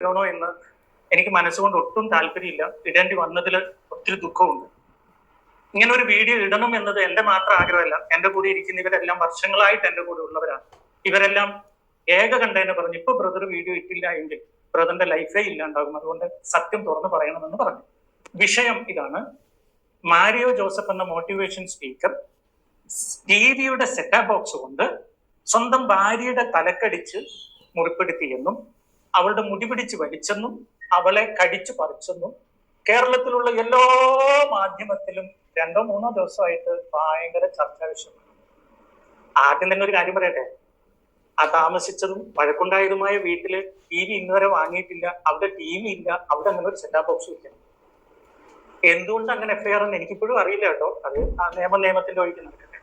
ഇടണോ എന്ന് എനിക്ക് മനസ്സുകൊണ്ട് ഒട്ടും താല്പര്യമില്ല. ഇടേണ്ടി വന്നതിൽ ഒത്തിരി ദുഃഖമുണ്ട്. ഇങ്ങനെ ഒരു വീഡിയോ ഇടണം എന്നത് എന്റെ മാത്രം ആഗ്രഹമല്ല. എന്റെ കൂടെ ഇരിക്കുന്ന ഇവരെല്ലാം വർഷങ്ങളായിട്ട് എന്റെ കൂടെ ഉള്ളവരാണ്. ഇവരെല്ലാം ഏക കണ്ടതിനെ പറഞ്ഞു ഇപ്പൊ ബ്രദർ വീഡിയോ ഇട്ടില്ല എങ്കിൽ ബ്രദറിന്റെ ലൈഫേ ഇല്ലാണ്ടാകും അതുകൊണ്ട് സത്യം തുറന്നു പറയണമെന്ന് പറഞ്ഞു. വിഷയം ഇതാണ്. മാരിയോ ജോസഫ് എന്ന മോട്ടിവേഷൻ സ്പീക്കർ ടി വിയുടെ സെറ്റാ ബോക്സ് കൊണ്ട് സ്വന്തം ഭാര്യയുടെ തലക്കടിച്ച് മുറിപ്പെടുത്തിയെന്നും അവളുടെ മുടി പിടിച്ച് വലിച്ചെന്നും അവളെ കടിച്ചു പറിച്ചെന്നും കേരളത്തിലുള്ള എല്ലാ മാധ്യമത്തിലും രണ്ടോ മൂന്നോ ദിവസമായിട്ട് ഭയങ്കര ചർച്ചാ വിഷയമാണ് ആദ്യം തന്നെ ഒരു കാര്യം പറയട്ടെ. ആ താമസിച്ചതും വഴക്കുണ്ടായതുമായ വീട്ടിൽ ടി വി ഇന്നുവരെ വാങ്ങിയിട്ടില്ല അവിടെ ടി വി ഇല്ല അവിടെ അങ്ങനെ ഒരു സെറ്റാ ബോക്സ് ഇല്ല. എന്തുകൊണ്ട് അങ്ങനെ എഫ്ഐആർ എന്ന് എനിക്കിപ്പോഴും അറിയില്ല കേട്ടോ. അത് ആ നിയമ നിയമത്തിന്റെ ഒഴിക്ക് നടക്കട്ടെ.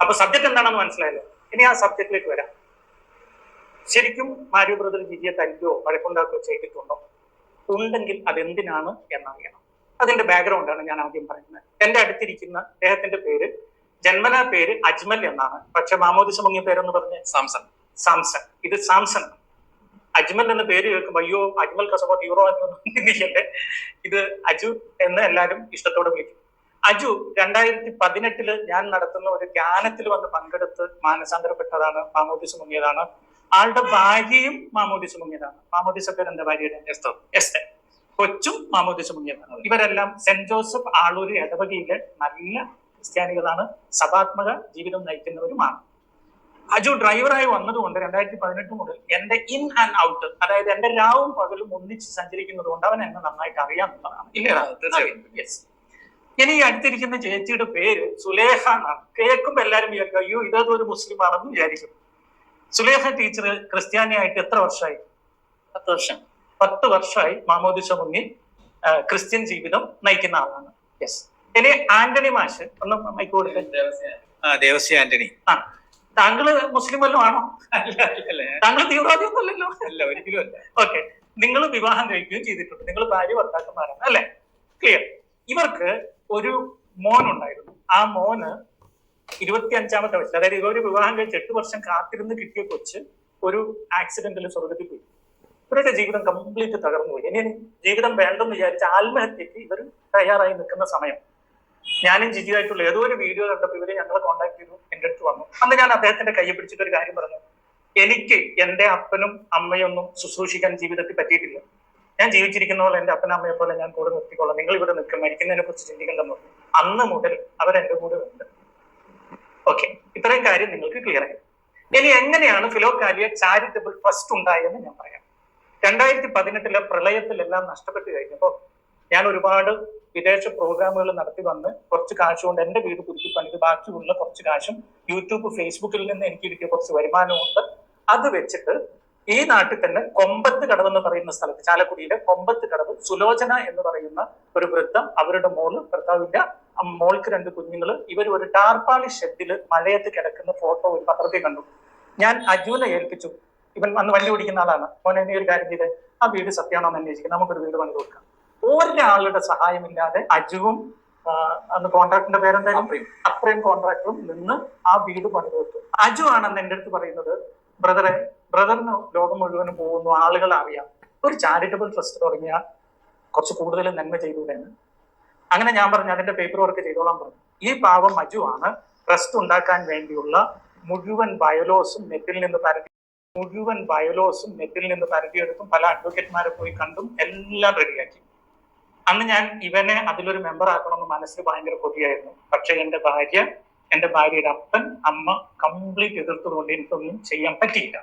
അപ്പൊ സബ്ജക്ട് എന്താണെന്ന് മനസ്സിലായല്ലോ. ഇനി ആ സബ്ജക്റ്റിലേക്ക് വരാം. ശരിക്കും മാരി ബ്രദർ ജിജിയെ തല്ലുകയോ വഴക്കുണ്ടാക്കുകയോ ചെയ്തിട്ടുണ്ടോ? ഉണ്ടെങ്കിൽ അതെന്തിനാണ് എന്നറിയണം. അതിന്റെ ബാക്ക്ഗ്രൗണ്ടാണ് ഞാൻ ആദ്യം പറയുന്നത്. എന്റെ അടുത്തിരിക്കുന്ന അദ്ദേഹത്തിന്റെ പേര് ജന്മനാ പേര് അജ്മൽ എന്നാണ്. പക്ഷെ മാമോദിസ മുങ്ങിയ പേരെന്ന് പറഞ്ഞ. സാംസൺ. സാംസൺ. ഇത് സാംസൺ. അജ്മൽ എന്ന പേര് കേൾക്കുമ്പോ അയ്യോ അജ്മൽ കസബോ ഹീറോ എന്നിരിക്കട്ടെ ഇത് അജു എന്ന് എല്ലാവരും ഇഷ്ടത്തോടെ വിളിക്കും. അജു രണ്ടായിരത്തി പതിനെട്ടിൽ ഞാൻ നടത്തുന്ന ഒരു ധ്യാനത്തിൽ വന്ന് പങ്കെടുത്ത് മാനസാന്തരപ്പെട്ടതാണ് മാമോദിസ മുങ്ങിയതാണ്. ആളുടെ ഭാര്യയും മാമോദിസ മുങ്ങിയതാണ് മാമോദിസ പേര് എന്റെ ഭാര്യയുടെ? എസ്തർ. കൊച്ചും മാമോദിസ മുങ്ങിയതാണ് ഇവരെല്ലാം സെന്റ് ജോസഫ് ആളൂര് ഇടവകയിലെ നല്ല ക്രിസ്ത്യാനികളാണ്. സഭാത്മക ജീവിതം നയിക്കുന്നവരുമാണ്. അജു ഡ്രൈവറായി വന്നതുകൊണ്ട് രണ്ടായിരത്തി പതിനെട്ട് മുതൽ എന്റെ ഇൻ ആൻഡ് ഔട്ട് അതായത് എന്റെ രാവും പകലും ഒന്നിച്ച് സഞ്ചരിക്കുന്നത് കൊണ്ട് അവൻ എന്നെ നന്നായിട്ട് അറിയാമെന്നുള്ളതാണ്. ഇല്ലേ? ഇനി ഈ അടുത്തിരിക്കുന്ന ചേച്ചിയുടെ പേര് സുലേഖ എന്നാണ്. കേൾക്കുമ്പോ എല്ലാരും വിചാരിക്കും അയ്യോ ഇതൊരു മുസ്ലിം ആണെന്ന് വിചാരിക്കും. സുലേഖ ടീച്ചർ ക്രിസ്ത്യാനിയായിട്ട് എത്ര വർഷമായി? പത്ത് വർഷം. പത്ത് വർഷമായി മാമോദിസ മുങ്ങി ക്രിസ്ത്യൻ ജീവിതം നയിക്കുന്ന ആളാണ്. യെസ് ഇനി ആന്റണി മാഷ് ഒന്ന് മൈക്ക് കൊടുത്തേ ദേവസ്യ ആന്റണി. ആ താങ്കൾ മുസ്ലിം വല്ലതും ആണോ? അല്ല തീവ്രവാദി ഒന്നുമല്ലല്ലോ താങ്കൾ അല്ല ഒരിക്കലും അല്ല. ഓക്കെ നിങ്ങൾ വിവാഹം കഴിക്കുകയും ചെയ്തിട്ടുണ്ട്. നിങ്ങൾ ഭാര്യ ഭർത്താക്കന്മാരാണ് അല്ലെ? ക്ലിയർ ഇവർക്ക് ഒരു മോൻ ഉണ്ടായിരുന്നു. ആ മോന് ഇരുപത്തി അഞ്ചാമത്തെ വയസ്സിൽ അതായത് ഇവർ വിവാഹം കഴിച്ച് എട്ട് വർഷം കാത്തിരുന്ന് കിട്ടിയ കൊച്ച് ഒരു ആക്സിഡന്റിൽ സ്വർഗത്തിൽ പോയി. ഇവരുടെ ജീവിതം കംപ്ലീറ്റ് തകർന്നു പോയി. ഇനി ജീവിതം വേണ്ടെന്ന് വിചാരിച്ച് ആത്മഹത്യക്ക് ഇവർ തയ്യാറായി നിൽക്കുന്ന സമയം. ഞാനും ജിജിയായിട്ടുള്ള ഏതോ ഒരു വീഡിയോ കണ്ടപ്പോൾ ഇവരെ ഞങ്ങളെ കോൺടാക്ട് ചെയ്തു എന്റെ അടുത്ത് വന്നു. അന്ന് ഞാൻ അദ്ദേഹത്തിന്റെ കൈ പിടിച്ചിട്ട് ഒരു കാര്യം പറഞ്ഞു. എനിക്ക് എന്റെ അപ്പനും അമ്മയൊന്നും ശുശ്രൂഷിക്കാൻ ജീവിതത്തിൽ പറ്റിയിട്ടില്ല. ഞാൻ ജീവിച്ചിരിക്കുന്ന പോലെ എന്റെ അപ്പനും അമ്മയെ പോലെ ഞാൻ കൂടെ നിർത്തിക്കോളാം. നിങ്ങൾ ഇവിടെ നിൽക്കും മരിക്കുന്നതിനെ കുറിച്ച് ചിന്തിക്കണ്ടെന്ന് അന്ന് മുതൽ അവർ എന്റെ കൂടെ ഉണ്ട്. ഓക്കെ ഇത്രയും കാര്യം നിങ്ങൾക്ക് ക്ലിയർ ആയി. ഇനി എങ്ങനെയാണ് ഫിലോകാലിയ ചാരിറ്റബിൾ ട്രസ്റ്റ് ഉണ്ടായെന്ന് ഞാൻ പറയാം. രണ്ടായിരത്തി പതിനെട്ടിലെ പ്രളയത്തിലെല്ലാം നഷ്ടപ്പെട്ടു കഴിഞ്ഞപ്പോ ഞാൻ ഒരുപാട് വിദേശ പ്രോഗ്രാമുകൾ നടത്തി വന്ന് കുറച്ച് കാശ് കൊണ്ട് എന്റെ വീട് പുതുക്കി പണിത് ബാക്കിയുള്ള കുറച്ച് കാശും യൂട്യൂബ് ഫേസ്ബുക്കിൽ നിന്ന് എനിക്ക് കിട്ടിയ കുറച്ച് വരുമാനമുണ്ട് അത് വെച്ചിട്ട് ഈ നാട്ടിൽ തന്നെ കൊമ്പത്ത് കടവ് എന്ന് പറയുന്ന സ്ഥലത്ത് ചാലക്കുടിയിലെ കൊമ്പത്ത് കടവ് സുലോചന എന്ന് പറയുന്ന ഒരു വൃത്തം അവരുടെ മോൾ ഭർത്താവില്ല ആ മോൾക്ക് രണ്ട് കുഞ്ഞുങ്ങൾ ഇവർ ഒരു ടാർപ്പാളി ഷെഡിൽ മഴയത്ത് കിടക്കുന്ന ഫോട്ടോ ഒരു പത്രത്തിൽ കണ്ടു. ഞാൻ അജുവിനെ ഏൽപ്പിച്ചു. ഇവൻ അന്ന് വണ്ടി ഓടിക്കുന്ന ആളാണ്. മോനെ നീ ഒരു കാര്യം ചെയ്ത്. ആ വീട് സത്യമാണോ എന്ന് അന്വേഷിക്കും. നമുക്കൊരു വീട് പണിത് കൊടുക്കാം. ഒരാളുടെ സഹായമില്ലാതെ അജുവും അന്ന് കോൺട്രാക്ടറിന്റെ പേരെന്തായാലും അത്രയും അത്രയും കോൺട്രാക്ടറും നിന്ന് ആ വീട് പണിത് കൊടുത്തു. അജു ആണെന്ന് എന്റെ അടുത്ത് പറയുന്നത് ബ്രദറെ ബ്രദറിന് ലോകം മുഴുവനും പോകുന്നു. ആളുകൾ അറിയാം. ഒരു ചാരിറ്റബിൾ ട്രസ്റ്റ് തുടങ്ങിയാൽ കുറച്ച് കൂടുതൽ നന്മ ചെയ്തുകൂടെന്ന് അങ്ങനെ ഞാൻ പറഞ്ഞു അതിന്റെ പേപ്പർ വർക്ക് ചെയ്തോളാൻ പറഞ്ഞു. ഈ പാവം മജു ആണ് ട്രസ്റ്റ് ഉണ്ടാക്കാൻ വേണ്ടിയുള്ള മുഴുവൻ ബയോലോസും നെറ്റിൽ നിന്ന് പരത്തി മുഴുവൻ ബയോലോസും നെറ്റിൽ നിന്ന് പരത്തിയെടുത്തും പല അഡ്വക്കേറ്റ്മാരെ പോയി കണ്ടും എല്ലാം റെഡിയാക്കി അന്ന് ഞാൻ ഇവനെ അതിലൊരു മെമ്പർ ആക്കണമെന്ന് മനസ്സിൽ ഭയങ്കര കൊതിയായിരുന്നു. പക്ഷെ എന്റെ ഭാര്യ എന്റെ ഭാര്യയുടെ അപ്പൻ അമ്മ കംപ്ലീറ്റ് എതിർത്തുകൊണ്ട് എനിക്കൊന്നും ചെയ്യാൻ പറ്റിയില്ല.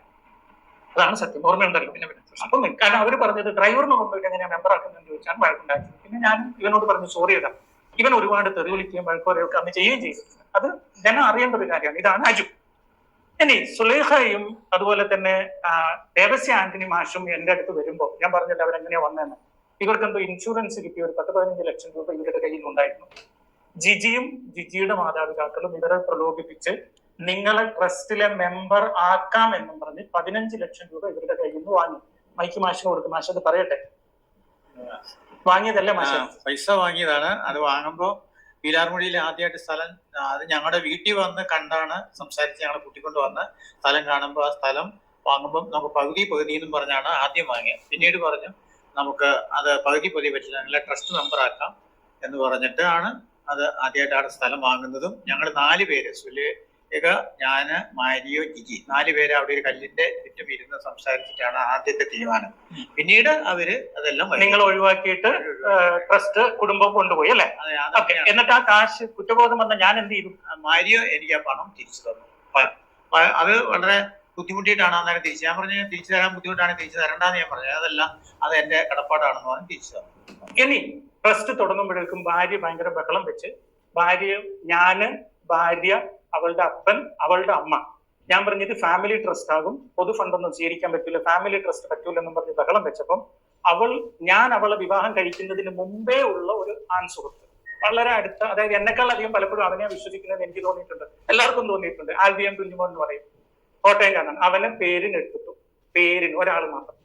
അതാണ് സത്യം. ഓർമ്മയുണ്ടല്ലോ. പിന്നെ അപ്പം കാരണം അവർ പറഞ്ഞത് ഡ്രൈവറിനെ കൊണ്ടുപോയിട്ട് എങ്ങനെയാ മെമ്പർ ആക്കുന്നതെന്ന് ചോദിച്ചാൽ വഴക്കുണ്ടാക്കി പിന്നെ ഞാൻ ഇവനോട് പറഞ്ഞു സോറി ഇടാം ഇവൻ ഒരുപാട് തെറി വിളിക്കുകയും വഴക്കുറയൊക്കെ അന്ന് ചെയ്യുകയും ചെയ്തു. അത് ജനം അറിയേണ്ട ഒരു കാര്യമാണ്. ഇതാണ് അജു. ഇനി സുലേഖയും അതുപോലെ തന്നെ ദേവസ്യ ആന്റണി മാഷും എന്റെ അടുത്ത് വരുമ്പോൾ ഞാൻ പറഞ്ഞില്ല അവരെങ്ങനെയാ വന്നതെന്ന്? ഇവർക്ക് എന്തോ ഇൻഷുറൻസ് കിട്ടിയ ഒരു പത്ത് പതിനഞ്ച് ലക്ഷം രൂപ ഇവരുടെ കയ്യിൽ ഉണ്ടായിരുന്നു ജിജിയും ജിജിയുടെ മാതാപിതാക്കളും ഇവരെ പ്രലോഭിപ്പിച്ച് നിങ്ങളെ ട്രസ്റ്റിലെ മെമ്പർ ആക്കാം എന്നും പറഞ്ഞ് പതിനഞ്ച് ലക്ഷം രൂപ ഇവരുടെ കയ്യിൽ നിന്ന് വാങ്ങി. മൈക്ക് മാഷിന് കൊടുക്കും. മാഷ് അത് പറയട്ടെ? വാങ്ങിയതല്ലേ ആ, മാഷ പൈസ വാങ്ങിയതാണ്. അത് വാങ്ങുമ്പോ പീലാർമുടിയിൽ ആദ്യമായിട്ട് സ്ഥലം അത് ഞങ്ങളുടെ വീട്ടിൽ വന്ന് കണ്ടാണ് സംസാരിച്ച് ഞങ്ങളെ കൂട്ടിക്കൊണ്ട് വന്ന് സ്ഥലം കാണുമ്പോൾ ആ സ്ഥലം വാങ്ങുമ്പോൾ നമുക്ക് പകുതി പകുതി എന്നും പറഞ്ഞാണ് ആദ്യം വാങ്ങിയത് പിന്നീട് പറഞ്ഞു നമുക്ക് അത് പകുതി പകുതി പറ്റില്ല. ഞങ്ങളെ ട്രസ്റ്റ് മെമ്പർ ആക്കാം എന്ന് പറഞ്ഞിട്ടാണ് അത് ആദ്യമായിട്ടാണ് സ്ഥലം വാങ്ങുന്നതും ഞങ്ങൾ നാല് പേര്. സുലേഖ ഞാൻ മാരിയോ ജിജി നാല് പേര് അവിടെ ഒരു കല്ലിന്റെ ചുറ്റും ഇരുന്ന് സംസാരിച്ചിട്ടാണ് ആദ്യത്തെ തീരുമാനം. പിന്നീട് അവർ അതെല്ലാം നിങ്ങൾ ഒഴിവാക്കിയിട്ട് ട്രസ്റ്റ് കുടുംബം കൊണ്ടുപോയി അല്ലെ? എന്നിട്ട് ആ കാശ് കുറ്റബോധം വന്ന ഞാൻ എന്ത് ചെയ്തു? മാരിയോ എനിക്ക് ആ പണം തിരിച്ചു തന്നു. അത് വളരെ ബുദ്ധിമുട്ടിയിട്ടാണ് അന്നേരം തിരിച്ചു ഞാൻ പറഞ്ഞു തിരിച്ചു തരാൻ ബുദ്ധിമുട്ടാണ് തിരിച്ചു തരണ്ടെന്ന് ഞാൻ പറഞ്ഞു. അതല്ല അത് എന്റെ കടപ്പാടാണെന്ന് പറഞ്ഞ് തിരിച്ചു തന്നു. ഇനി ട്രസ്റ്റ് തുടങ്ങുമ്പോഴേക്കും ഭാര്യ ഭയങ്കര ബഹളം വെച്ച് ഭാര്യ ഞാൻ ഭാര്യ അവളുടെ അപ്പൻ അവളുടെ അമ്മ. ഞാൻ പറഞ്ഞത് ഫാമിലി ട്രസ്റ്റ് ആകും. പൊതു ഫണ്ടൊന്നും സ്വീകരിക്കാൻ പറ്റില്ല ഫാമിലി ട്രസ്റ്റ് പറ്റൂലെന്നും പറഞ്ഞ് ബഹളം വെച്ചപ്പം അവൾ ഞാൻ അവളെ വിവാഹം കഴിക്കുന്നതിന് മുമ്പേ ഉള്ള ഒരു ആൺ സുഹൃത്ത് വളരെ അടുത്ത അതായത് എന്നെക്കാൾ അധികം പലപ്പോഴും അവനെ വിശ്വസിക്കുന്നത് എനിക്ക് തോന്നിയിട്ടുണ്ട്. എല്ലാവർക്കും തോന്നിയിട്ടുണ്ട്. ആൽബിയം കുഞ്ഞുമോ എന്ന് പറയും. കോട്ടയം കാണാൻ. അവനെ പേരിന് എടുത്തിട്ടു. പേരിന് ഒരാൾ മാത്രം.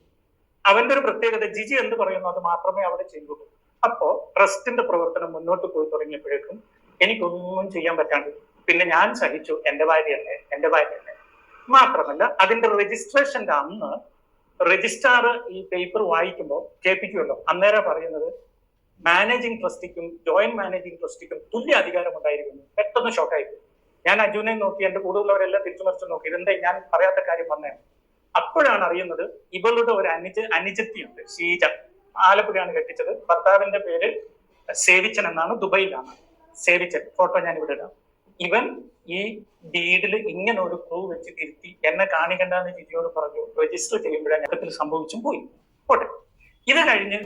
അവന്റെ ഒരു പ്രത്യേകത ജിജി എന്ത് പറയുന്നു അത് മാത്രമേ അവിടെ ചെയ്തുള്ളൂ. അപ്പോ ട്രസ്റ്റിന്റെ പ്രവർത്തനം മുന്നോട്ട് പോയി തുടങ്ങിയപ്പോഴേക്കും എനിക്കൊന്നും ചെയ്യാൻ പറ്റാണ്ട് പിന്നെ ഞാൻ സഹിച്ചു എന്റെ ഭാര്യയല്ലേ എന്റെ ഭാര്യയല്ലേ മാത്രമല്ല അതിന്റെ രജിസ്ട്രേഷന്റെ അന്ന് രജിസ്ട്രാർ ഈ പേപ്പർ വായിക്കുമ്പോൾ കേൾപ്പിക്കുമല്ലോ. അന്നേരം പറയുന്നത് മാനേജിംഗ് ട്രസ്റ്റിക്കും ജോയിന്റ് മാനേജിംഗ് ട്രസ്റ്റിക്കും തുല്യ അധികാരം ഉണ്ടായിരിക്കുന്നു. പെട്ടെന്ന് ഷോക്കായി. ഞാൻ അജുനെ നോക്കി എന്റെ കൂടുതലുള്ളവരെല്ലാം തിരിച്ചു മറിച്ച് നോക്കി. ഇതെന്താ ഞാൻ പറയാത്ത കാര്യം വന്നേ അപ്പോഴാണ് അറിയുന്നത് ഇവളുടെ ഒരു അനുജ അനുജത്തിയുണ്ട് ഷീജ ആലപ്പുഴയാണ് കെട്ടിച്ചത്. ഭർത്താവിന്റെ പേര് സേവിച്ചൻ എന്നാണ് ദുബൈയിലാണ്. സേവിച്ചൻ. ഫോട്ടോ ഞാൻ ഇവിടെ ഇടാം. ഇവൻ ഈ ഡീഡിൽ ഇങ്ങനെ ഒരു ക്രൂ വെച്ച് തിരുത്തി എന്നെ കാണിക്കണ്ടെന്ന് ജിജിയോട് പറഞ്ഞു രജിസ്റ്റർ ചെയ്യുമ്പോഴേ ഞെട്ടത്തിൽ സംഭവിച്ചും പോയി. പോട്ടെ. ഇത് കഴിഞ്ഞ്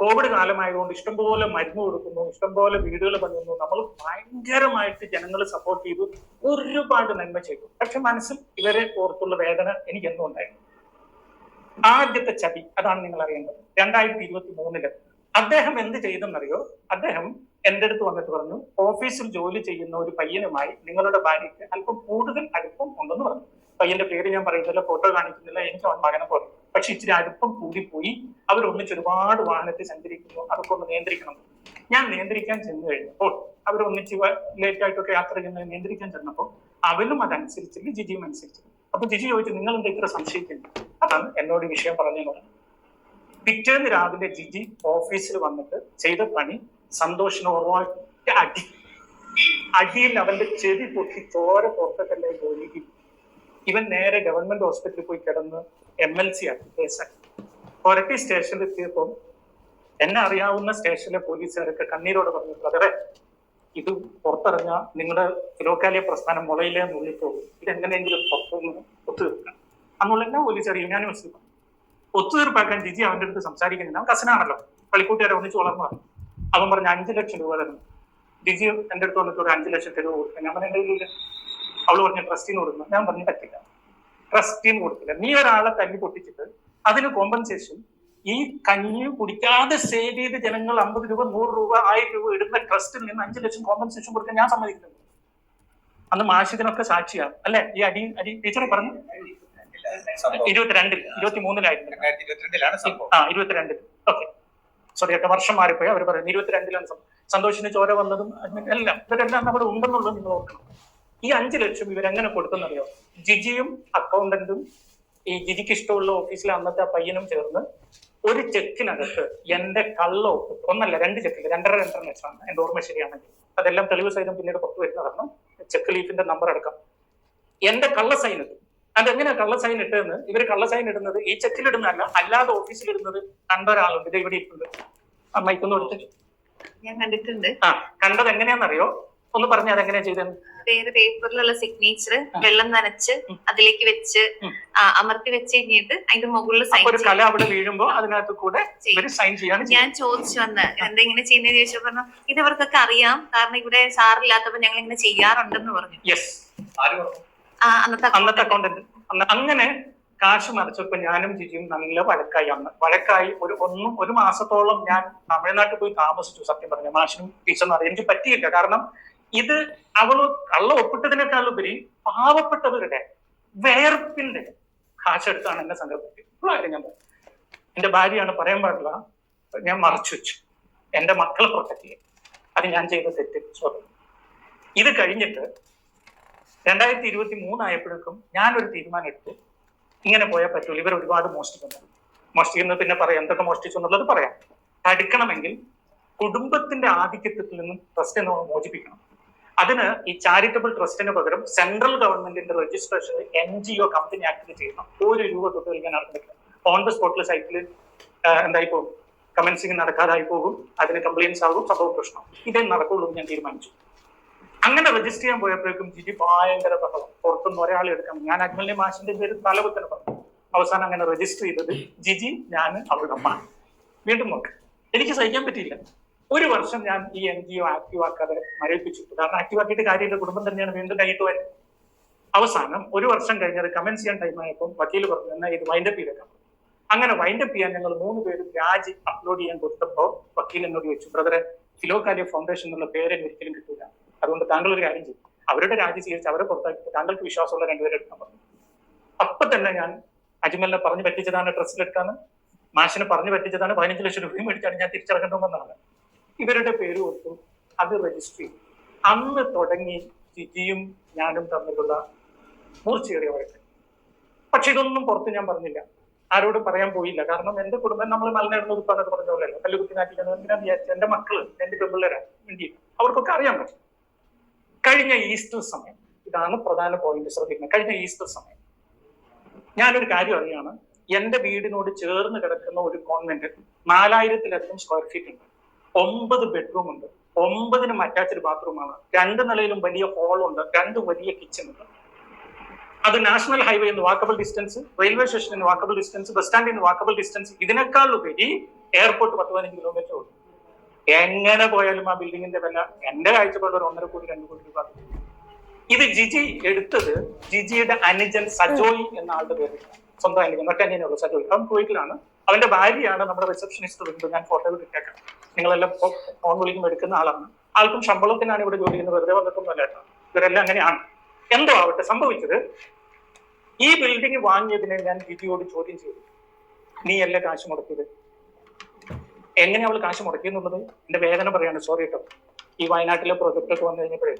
കോവിഡ് കാലമായതുകൊണ്ട് ഇഷ്ടംപോലെ മരുന്ന് കൊടുക്കുന്നു ഇഷ്ടംപോലെ വീടുകൾ പണിയുന്നു. നമ്മൾ ഭയങ്കരമായിട്ട് ജനങ്ങൾ സപ്പോർട്ട് ചെയ്തു ഒരുപാട് നന്മ ചെയ്തു. പക്ഷെ മനസ്സിൽ ഇവരെ ഓർത്തുള്ള വേദന എനിക്ക് എന്നും ഉണ്ടായിരുന്നു ആദ്യത്തെ ചതി അതാണ് നിങ്ങൾ അറിയേണ്ടത് രണ്ടായിരത്തി ഇരുപത്തി മൂന്നിൽ അദ്ദേഹം എന്ത് ചെയ്തെന്നറിയോ? അദ്ദേഹം എന്റെ അടുത്ത് വന്നിട്ട് പറഞ്ഞു ഓഫീസിൽ ജോലി ചെയ്യുന്ന ഒരു പയ്യനുമായി നിങ്ങളുടെ ഭാര്യയ്ക്ക് അല്പം കൂടുതൽ അടുപ്പം ഉണ്ടെന്ന് പറഞ്ഞു. പയ്യന്റെ പേര് ഞാൻ പറയുന്നില്ല ഫോട്ടോ കാണിക്കുന്നില്ല എനിക്ക് അവൻ മകനെ പോലെ. പക്ഷെ ഇച്ചിരി അടുപ്പം കൂടിപ്പോയി അവർ ഒന്നിച്ച് ഒരുപാട് വാഹനത്തിൽ സഞ്ചരിക്കുന്നു അതൊക്കെ ഒന്ന് നിയന്ത്രിക്കണം. ഞാൻ നിയന്ത്രിക്കാൻ ചെന്നു കഴിഞ്ഞപ്പോൾ അവർ ഒന്നിച്ച് ലേറ്റ് ആയിട്ടൊക്കെ യാത്ര ചെയ്യുന്നത് നിയന്ത്രിക്കാൻ ചെന്നപ്പോൾ അവനും അതനുസരിച്ചില്ല ജിജിയും അനുസരിച്ചില്ല. അപ്പൊ ജിജി ചോദിച്ചു നിങ്ങൾ എന്താ ഇത്ര സംശയിക്കുന്നു അതാണ് എന്നോട് വിഷയം പറഞ്ഞു പറഞ്ഞു പിറ്റേന്ന് രാവിലെ ജിജി ഓഫീസിൽ വന്നിട്ട് ചെയ്ത പണി സന്തോഷിന് ഒറ്റ അടി അടിയിൽ അവന്റെ ചെവി പൊട്ടി ചോര പുറത്തിട്ടല്ലേ പോയി ഇവൻ നേരെ ഗവൺമെന്റ് ഹോസ്പിറ്റലിൽ പോയി കിടന്ന് എം എൽ സി ആക്കി. കേസാക്കി. കൊരട്ടി സ്റ്റേഷനിൽ എത്തിയപ്പോൾ എന്നെ അറിയാവുന്ന സ്റ്റേഷനിലെ പോലീസുകാരൊക്കെ കണ്ണീരോട് പറഞ്ഞു ബ്രദറെ ഇത് പുറത്തിറങ്ങാ. നിങ്ങളുടെ ഫിലോക്കാലിയ പ്രസ്ഥാനം മുളയിലേ നുള്ളിൽ പോകും ഇതെങ്ങനെയെങ്കിലും പുറത്തുനിന്ന് ഒത്തുതീർക്കാം. അന്നുള്ള പോലീസ് ഞാൻ മനസ്സിലാക്കും ഒത്തുതീർപ്പാക്കാൻ ജിജി അവന്റെ അടുത്ത് സംസാരിക്കുന്നില്ല. അവൻ കസനാണല്ലോ. പള്ളിക്കൂട്ടുകാരെ ഒന്നിച്ച് വളർന്നു പറഞ്ഞു അവൻ പറഞ്ഞ അഞ്ചു ലക്ഷം രൂപ തരണം ഡിജി എന്റെ അടുത്ത് വന്നിട്ട് ഒരു അഞ്ചു ലക്ഷം രൂപ കൊടുക്കാൻ ഞാൻ പറഞ്ഞ എന്റെ അവൾ പറഞ്ഞ ട്രസ്റ്റിന് കൊടുക്കുന്നു. ഞാൻ പറഞ്ഞു പറ്റില്ല. ട്രസ്റ്റിന് കൊടുക്കില്ല നീ ഒരാളെ തല്ലി പൊട്ടിച്ചിട്ട് അതിന് കോമ്പൻസേഷൻ ഈ കഞ്ഞി കുടിക്കാതെ സേവ് ചെയ്ത് ജനങ്ങൾ അമ്പത് രൂപ നൂറ് രൂപ ആയിരം രൂപ ഇടുന്ന ട്രസ്റ്റിൽ നിന്ന് അഞ്ചു ലക്ഷം കോമ്പൻസേഷൻ കൊടുക്കാൻ ഞാൻ സമ്മതിക്കുന്നു അന്ന് മാഷിദിനൊക്കെ സാക്ഷിയാണ്. അല്ലെ? ഈ അടി അടി ടീച്ചറെ പറഞ്ഞു? ഇരുപത്തിരണ്ടിൽ ഇരുപത്തി മൂന്നിലായിരുന്നു ആ ഇരുപത്തിരണ്ടിൽ. ഓക്കെ. സോറി എട്ട് വർഷം മാറിപ്പോയി. അവർ പറയുന്നത് ഇരുപത്തിരണ്ടിലാണ്. സന്തോഷിന് ചോര വന്നതും എല്ലാം ഇവരെല്ലാം നമ്മുടെ ഉണ്ടെന്നുള്ളത് നിങ്ങൾ ഓർക്കണം. ഈ അഞ്ചു ലക്ഷം ഇവരെങ്ങനെ കൊടുത്തെന്നറിയോ ജിജിയും അക്കൗണ്ടന്റും ഈ ജിജിക്ക് ഇഷ്ടമുള്ള ഓഫീസിലെ അന്നത്തെ പയ്യനും ചേർന്ന് ഒരു ചെക്കിനകത്ത് എന്റെ കള്ള ഒന്നല്ല രണ്ട് ചെക്കിൽ രണ്ടര രണ്ടര ലക്ഷമാണ് എന്റെ ഓർമ്മ ശരിയാണെങ്കിൽ. അതെല്ലാം തെളിവ് സൈനും പിന്നീട് പുറത്തു വരുന്നതാണ് ചെക്ക് ലീഫിന്റെ നമ്പർ അടക്കം എന്റെ കള്ള സൈൻ ഇട്ടു അതെങ്ങനെയാ കള്ള സൈൻ ഇട്ടതെന്ന്? ഇവർ കള്ള സൈൻ ഇടുന്നത് ഈ ചെക്കിൽ ഇടുന്നതല്ല അല്ലാതെ ഓഫീസിൽ ഇടുന്നത് കണ്ട ഒരാളുണ്ട് ഇത് ഇവിടെ ഇട്ടുണ്ട് ആ മൈക്കൊന്നും എടുത്ത് ഞാൻ കണ്ടിട്ടുണ്ട്. ആ കണ്ടത് എങ്ങനെയാണെന്നറിയോ? ഒന്ന് പറഞ്ഞു അതെങ്ങനെയാ ചെയ്തത് പേര് പേപ്പറിലുള്ള സിഗ്നേച്ചർ വെള്ളം നനച്ച് അതിലേക്ക് വെച്ച് അമർത്തി വെച്ച് കഴിഞ്ഞിട്ട് അതിന്റെ മുകളിൽ സൈൻ ഒരു കല അവിടെ വീഴുമ്പോ അതിനകത്ത് കൂടെ സൈൻ ചെയ്യാൻ ഞാൻ ചോദിച്ചു വന്ന് എന്താ ഇങ്ങനെ ചെയ്യുന്നത് ചോദിച്ചു പറഞ്ഞു ഇത് ഇവർക്കൊക്കെ അറിയാം. കാരണം ഇവിടെ സാറില്ലാത്തപ്പോ ഞങ്ങൾ ഇങ്ങനെ ചെയ്യാറുണ്ടെന്ന് പറഞ്ഞു. യെസ് ആര് പറഞ്ഞു? അന്നത്തെ. അക്കൗണ്ടന്റ് അങ്ങനെ കാശ് മറിച്ചപ്പോ ഞാനും ജിജിയും നല്ല വഴക്കായി അന്ന്. വഴക്കായി ഒരു ഒന്നും ഒരു മാസത്തോളം ഞാൻ തമിഴ്നാട്ടിൽ പോയി താമസിച്ചു സത്യം പറഞ്ഞു മാഷിനും ടീച്ചറിനും അറിയാം. എനിക്ക് പറ്റിയില്ല. കാരണം ഇത് അവൾ കള്ള ഒപ്പിട്ടതിനേക്കാൾ ഉപരി പാവപ്പെട്ടവരുടെ വേർപ്പിന്റെ കാശെടുത്താണ് എന്നെ സങ്കല്പിക്കുന്നത് ഇപ്പോഴായിരുന്നു ഞാൻ. എന്റെ ഭാര്യയാണ് പറയാൻ പാടില്ല. ഞാൻ മറച്ചു വെച്ചു. എന്റെ മക്കളെ പ്രൊട്ടക്ട് ചെയ്യാൻ. അത് ഞാൻ ചെയ്ത തെറ്റ്. സോറി ഇത് കഴിഞ്ഞിട്ട് രണ്ടായിരത്തി ഇരുപത്തി മൂന്നായപ്പോഴേക്കും ഞാനൊരു തീരുമാനം എടുത്തു. ഇങ്ങനെ പോയാൽ പറ്റൂല ഇവർ ഒരുപാട് മോഷ്ടിക്കുന്നു. മോഷ്ടിക്കുന്നത് പിന്നെ പറയാം എന്തൊക്കെ മോഷ്ടിച്ചു എന്നുള്ളത് പറയാം. തടുക്കണമെങ്കിൽ കുടുംബത്തിന്റെ ആധിക്യത്തിൽ നിന്നും ട്രസ്റ്റ് എന്ന് മോചിപ്പിക്കണം. അതിന് ഈ ചാരിറ്റബിൾ ട്രസ്റ്റിന് പകരം സെൻട്രൽ ഗവൺമെന്റിന്റെ registration N G O company ആക്ടിൽ ചെയ്യണം. ഒരു രൂപ തൊട്ട് കളിക്കാൻ നടക്കുന്നില്ല ഓൺ ദ സ്പോട്ടിൽ സൈറ്റിൽ എന്തായി പോകും കമൻസിങ് നടക്കാതായി പോകും. അതിന് കംപ്ലയിൻസ് ആകും. സംഭവ പ്രശ്നം ഇതേ നടക്കുള്ളൂ ഞാൻ തീരുമാനിച്ചു. അങ്ങനെ രജിസ്റ്റർ ചെയ്യാൻ പോയപ്പോഴേക്കും ജിജി ഭയങ്കര ബഹളം. പുറത്തുനിന്ന് ഒരാളെ എടുക്കണം ഞാൻ അജ്മലിനെ മാഷിന്റെ പേര് തലവത്തിന് പറഞ്ഞു. അവസാനം അങ്ങനെ രജിസ്റ്റർ ചെയ്തത് ജിജി ഞാൻ അവളുടെ അമ്മ. വീണ്ടും നോക്ക്. എനിക്ക് സഹിക്കാൻ പറ്റിയില്ല. ഒരു വർഷം ഞാൻ ഈ എൻ ജി ഒ ആക്റ്റീവ് ആക്കാതെ മരവിപ്പിച്ചു. കാരണം ആക്റ്റീവ് ആക്കിയിട്ട് കാര്യമില്ല. കുടുംബം തന്നെയാണ് വീണ്ടും കൈയിട്ട് വരുന്നത് അവസാനം ഒരു വർഷം കഴിഞ്ഞത് കമന്റ് ചെയ്യാൻ ടൈം ആയപ്പോൾ വക്കീൽ പറഞ്ഞു എന്നാൽ ഇത് വൈൻഡപ്പ് ചെയ്തേക്കാം. അങ്ങനെ വൈൻഡപ്പ് ചെയ്യാൻ ഞങ്ങൾ മൂന്ന് പേരും രാജി അപ്ലോഡ് ചെയ്യാൻ കൊടുത്തപ്പോൾ വക്കീൽ എന്നോട് ചോദിച്ചു ബ്രദറെ ഫിലോകാലിയ ഫൗണ്ടേഷൻ എന്നുള്ള പേര് ഒരിക്കലും കിട്ടില്ല അതുകൊണ്ട് താങ്കൾ ഒരു കാര്യം ചെയ്യും. അവരുടെ രാജി സ്വീകരിച്ച് അവരെ പുറത്താക്കി. താങ്കൾക്ക് വിശ്വാസമുള്ള രണ്ടുപേരെ എടുക്കാൻ പറഞ്ഞു. അപ്പൊ തന്നെ ഞാൻ അജ്മലിനെ പറഞ്ഞു പറ്റിച്ചതാണ് ഡ്രസ്സിലെടുക്കാന്ന് മാഷിനെ പറഞ്ഞു പറ്റിച്ചതാണ് പതിനഞ്ച് ലക്ഷം രൂപയും മേടിച്ചാണ് ഞാൻ തിരിച്ചടക്കേണ്ടതെന്നാണ്. ഇവരുടെ പേര് കൊടുത്തു അത് രജിസ്റ്റർ ചെയ്തു. അന്ന് തുടങ്ങി ജിജിയും ഞാനും തമ്മിലുള്ള മൂർച്ചയേറിയ വഴക്ക്. പക്ഷെ ഇതൊന്നും പുറത്ത് ഞാൻ പറഞ്ഞില്ല. ആരോടും പറയാൻ പോയില്ല. കാരണം എന്റെ കുടുംബം നമ്മൾ മലനാടുന്ന ഉത്പാദനം പറഞ്ഞ പോലെയല്ല. കല്ലുകുത്തി നാട്ടിലാണ് എന്തിനാന്ന് വിചാരിച്ചു എന്റെ മക്കൾ എന്റെ പെമ്പിള്ളേരാ? വേണ്ടി അവർക്കൊക്കെ അറിയാൻ പറ്റും. കഴിഞ്ഞ ഈസ്റ്റർ സമയം. ഇതാണ് പ്രധാന പോയിന്റ് ശ്രദ്ധിക്കുന്നത്. കഴിഞ്ഞ ഈസ്റ്റർ സമയം. ഞാനൊരു കാര്യം അറിയാണ്. എന്റെ വീടിനോട് ചേർന്ന് കിടക്കുന്ന ഒരു കോൺവെന്റ് നാലായിരത്തിലധികം സ്ക്വയർ ഫീറ്റ് ഉണ്ട്. ഒമ്പത് ബെഡ്റൂം ഉണ്ട്. ഒമ്പതിനും അറ്റാച്ച്ഡ് ബാത്റൂമാണ് രണ്ട് നിലയിലും വലിയ ഹോളുണ്ട് രണ്ട് വലിയ കിച്ചൺ ഉണ്ട്. അത് നാഷണൽ ഹൈവേ എന്ന് വാക്കബിൾ ഡിസ്റ്റൻസ് റെയിൽവേ സ്റ്റേഷനിൽ വാക്കബിൾ ഡിസ്റ്റൻസ് ബസ് സ്റ്റാൻഡിന് വാക്കബിൾ ഡിസ്റ്റൻസ് ഇതിനേക്കാൾ ഉപരി എയർപോർട്ട് പത്ത് പതിനഞ്ച് കിലോമീറ്റർ ഉണ്ട് എങ്ങനെ പോയാലും ആ ബിൽഡിങ്ങിന്റെ വില എന്റെ കാഴ്ചപ്പാട് ഒരു ഒന്നര കോടി രണ്ട് കോടി രൂപ. ഇത് ജിജി എടുത്തത് ജിജിയുടെ അനുജൻ സജോയ് എന്ന ആളുടെ പേര് സ്വന്തം അനുജൻ ഒറ്റ അനിയനുള്ളൂ സജോയ്. അവൻ കുവൈറ്റിലാണ്. അവന്റെ ഭാര്യയാണ് നമ്മുടെ റിസപ്ഷനിസ്റ്റ് വരുന്നത്. ഞാൻ ഫോട്ടോ ഇട്ടേക്കാം. നിങ്ങളെല്ലാം ഫോൺ വിളിക്കുമ്പോൾ എടുക്കുന്ന ആളാണ്. ആൾക്കും ശമ്പളത്തിനാണ് ഇവിടെ ജോലി ചെയ്യുന്നത്. വെറുതെ വന്നിട്ടൊന്നുമല്ല കേട്ടോ. ഇവരെല്ലാം അങ്ങനെയാണ്. എന്തോ ആവട്ടെ സംഭവിച്ചത് ഈ ബിൽഡിംഗ് വാങ്ങിയതിനെ ഞാൻ ജിജിയോട് ചോദ്യം ചെയ്തു. നീ എല്ലാ കാശ് മുടക്കിയത്? എങ്ങനെ അവൾ കാശ് മുടക്കി എന്നുള്ളത് എന്റെ വേദന പറയാണ്. സോറി കേട്ടോ ഈ വയനാട്ടിലെ പ്രൊജക്ട് ഒക്കെ വന്നു കഴിഞ്ഞപ്പോഴേ